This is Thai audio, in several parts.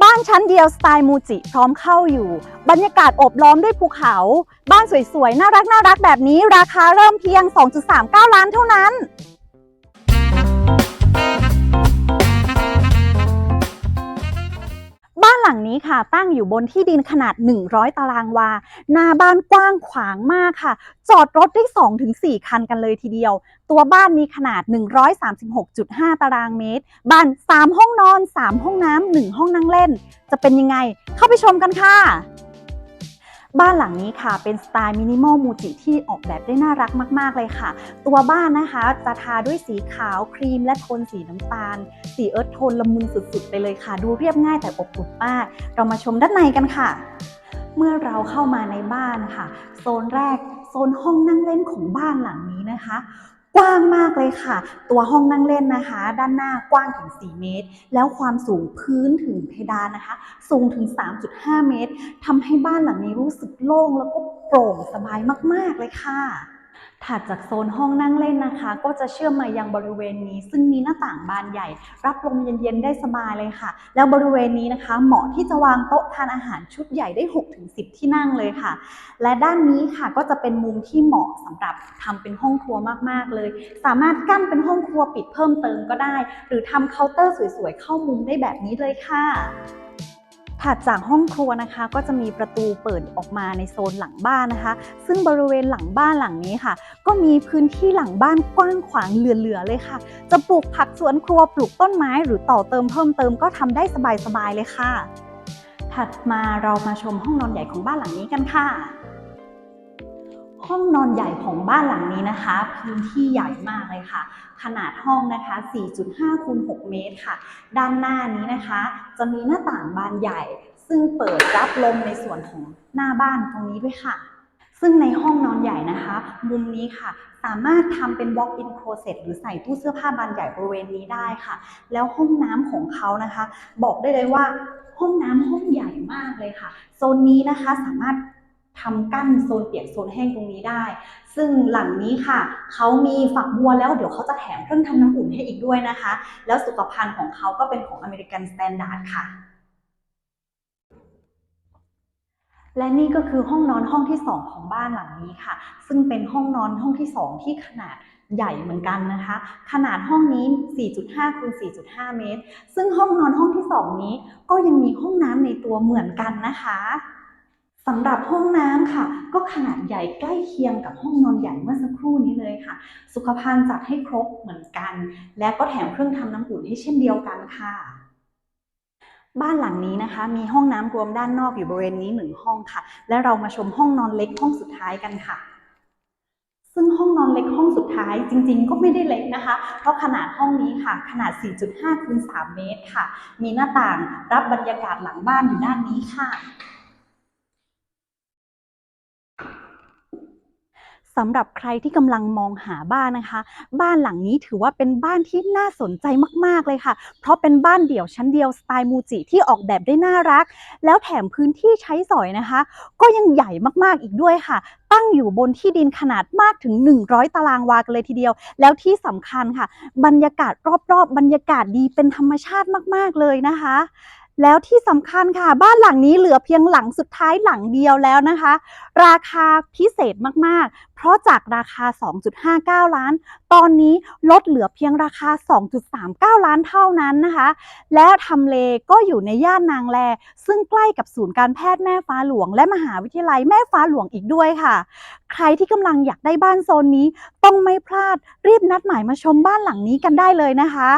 บ้านชั้นเดียวสไตล์มูจิพร้อมเข้าอยู่ บรรยากาศอบล้อมด้วยภูเขา บ้านสวยๆ น่ารักน่ารักแบบนี้ ราคาเริ่มเพียง 2.39 ล้านเท่านั้น หลังนี้ค่ะ ตั้งอยู่บนที่ดินขนาด 100 ตารางวา หน้าบ้านกว้างขวางมากค่ะ จอดรถได้ 2-4 คันกันเลยทีเดียว ตัวบ้านมีขนาด 136.5 ตารางเมตร บ้าน 3 ห้องนอน 3 ห้องน้ำ1ห้องนั่งเล่น จะเป็นยังไง เข้าไปชมกันค่ะ บ้านหลังนี้ค่ะเป็นสไตล์มินิมอลมูจิที่ออกแบบได้น่ารักมาก ๆ เลยค่ะ ตัวบ้านนะคะจะทาด้วยสีขาวครีมและโทนสีน้ำตาล สีเอิร์ธโทนละมุนสุด ๆ ไปเลยค่ะ ดูเรียบง่ายแต่อบอุ่นมาก เรามาชมด้านในกันค่ะ เมื่อเราเข้ามาในบ้านค่ะ โซนแรกโซนห้องนั่งเล่นของบ้านหลังนี้นะคะ กว้างมากเลยค่ะ ตัวห้องนั่งเล่นนะคะ ด้านหน้ากว้างถึง 4 เมตร แล้วความสูงพื้นถึงเพดานนะคะ สูงถึง 3.5 เมตรทำให้บ้านหลังนี้รู้สึกโล่งแล้วก็โปร่งสบายมาก ๆ เลยค่ะ ถัดจากโซนห้องนั่งเล่นนะคะ ก็จะเชื่อมมายังบริเวณนี้ ซึ่งมีหน้าต่างบานใหญ่ รับลมเย็นๆได้สบายเลยค่ะ แล้วบริเวณนี้นะคะ เหมาะที่จะวางโต๊ะทานอาหารชุดใหญ่ได้ 6-10 ที่นั่งเลยค่ะ และด้านนี้ค่ะก็จะเป็นมุมที่เหมาะสำหรับทำเป็นห้องครัวมากๆเลย สามารถกั้นเป็นห้องครัวปิดเพิ่มเติมก็ได้ หรือทำเคาน์เตอร์สวยๆเข้ามุมได้แบบนี้เลยค่ะ ถัดจากห้องครัวนะคะก็จะมีประตูเปิดออกมาในโซนหลังบ้านนะคะ ซึ่งบริเวณหลังบ้านหลังนี้ค่ะ ก็มีพื้นที่หลังบ้านกว้างขวางเหลือๆเลยค่ะ จะปลูกผักสวนครัวปลูกต้นไม้ หรือต่อเติมเพิ่มเติมก็ทำได้สบายๆเลยค่ะ ถัดมาเรามาชมห้องนอนใหญ่ของบ้านหลังนี้กันค่ะ ห้องนอนใหญ่ของบ้านหลังนี้นะคะ พื้นที่ใหญ่มากเลยค่ะ ขนาดห้องนะคะ 4.5คูณ6เมตรค่ะ ด้านหน้านี้นะคะ จะมีหน้าต่างบานใหญ่ ซึ่งเปิดรับลมในส่วนของหน้าบ้านตรงนี้ด้วยค่ะ ซึ่งในห้องนอนใหญ่นะคะ มุมนี้ค่ะ สามารถทำเป็น walk-in closet หรือใส่ตู้เสื้อผ้าบานใหญ่บริเวณนี้ได้ค่ะ แล้วห้องน้ำของเขานะคะ บอกได้เลยว่าห้องน้ำห้องใหญ่มากเลยค่ะ โซนนี้นะคะสามารถ ทำกั้นโซนเปียกโซนแห้งตรงนี้ได้ ซึ่งหลังนี้ค่ะ เขามีฝักบัวแล้วเดี๋ยวเขาจะแถมเครื่องทำน้ำอุ่นให้อีกด้วยนะคะ แล้วสุขภัณฑ์ของเขาก็เป็นของอเมริกันสแตนดาร์ดค่ะ และนี่ก็คือห้องนอนห้องที่ 2 ของบ้านหลังนี้ค่ะ ซึ่งเป็นห้องนอนห้องที่ 2 ที่ขนาดใหญ่เหมือนกันนะคะ ขนาดห้องนี้ 4.5คูณ4.5 เมตร ซึ่งห้องนอนห้องที่ 2 นี้ก็ยังมีห้องน้ำในตัวเหมือนกันนะคะ สำหรับห้องน้ำค่ะ ก็ขนาดใหญ่ใกล้เคียงกับห้องนอนใหญ่เมื่อสักครู่นี้เลยค่ะ สุขภัณฑ์จัดให้ครบเหมือนกัน และก็แถมเครื่องทำน้ำอุ่นให้เช่นเดียวกันค่ะบ้านหลังนี้นะคะ มีห้องน้ำรวมด้านนอกอยู่บริเวณนี้หนึ่งห้องค่ะ และเรามาชมห้องนอนเล็กห้องสุดท้ายกันค่ะ ซึ่งห้องนอนเล็กห้องสุดท้ายจริง ๆ ก็ไม่ได้เล็กนะคะ เพราะขนาดห้องนี้ค่ะ ขนาด 4.5คูณ3เมตรค่ะ มีหน้าต่างรับบรรยากาศหลังบ้านอยู่ด้านนี้ค่ะ สำหรับใครที่กำลังมองหาบ้านนะคะ บ้านหลังนี้ถือว่าเป็นบ้านที่น่าสนใจมากๆเลยค่ะ เพราะเป็นบ้านเดี่ยวชั้นเดียวสไตล์มูจิที่ออกแบบได้น่ารัก แล้วแถมพื้นที่ใช้สอยนะคะ ก็ยังใหญ่มากๆอีกด้วยค่ะ ตั้งอยู่บนที่ดินขนาดมากถึง 100 ตารางวากันเลยทีเดียว แล้วที่สำคัญค่ะ บรรยากาศรอบๆ บรรยากาศดีเป็นธรรมชาติมากๆเลยนะคะ แล้วที่สำคัญค่ะ บ้านหลังนี้เหลือเพียงหลังสุดท้ายหลังเดียวแล้วนะคะ ราคาพิเศษมากๆ เพราะจากราคา 2.59 ล้าน ตอนนี้ลดเหลือเพียงราคา 2.39 ล้านเท่านั้นนะคะ และทำเลก็อยู่ในย่านนางแล ซึ่งใกล้กับศูนย์การแพทย์แม่ฟ้าหลวง และมหาวิทยาลัยแม่ฟ้าหลวงอีกด้วยค่ะ ใครที่กำลังอยากได้บ้านโซนนี้ ต้องไม่พลาดรีบนัดหมายมาชมบ้านหลังนี้กันได้เลยนะคะ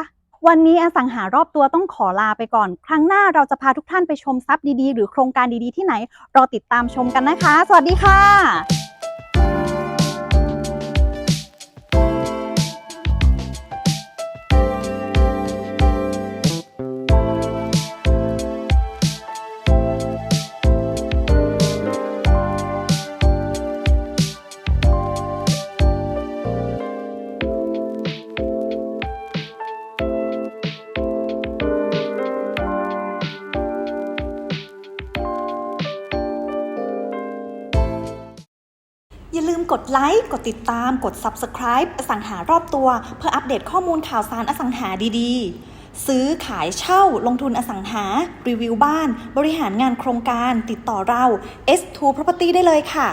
วันนี้อสังหารอบตัวต้องขอลาไปก่อน ครั้งหน้าเราจะพาทุกท่านไปชมทรัพย์ดีๆ หรือโครงการดีๆ ที่ไหนรอติดตามชมกันนะคะ สวัสดีค่ะ กดไลค์กดติดตาม กด Subscribe อสังหารอบตัว เพื่ออัปเดตข้อมูลข่าวสารอสังหาดีๆ ซื้อขายเช่าลงทุนอสังหา รีวิวบ้าน บริหารงานโครงการติดต่อเรา S2 Property ได้เลยค่ะ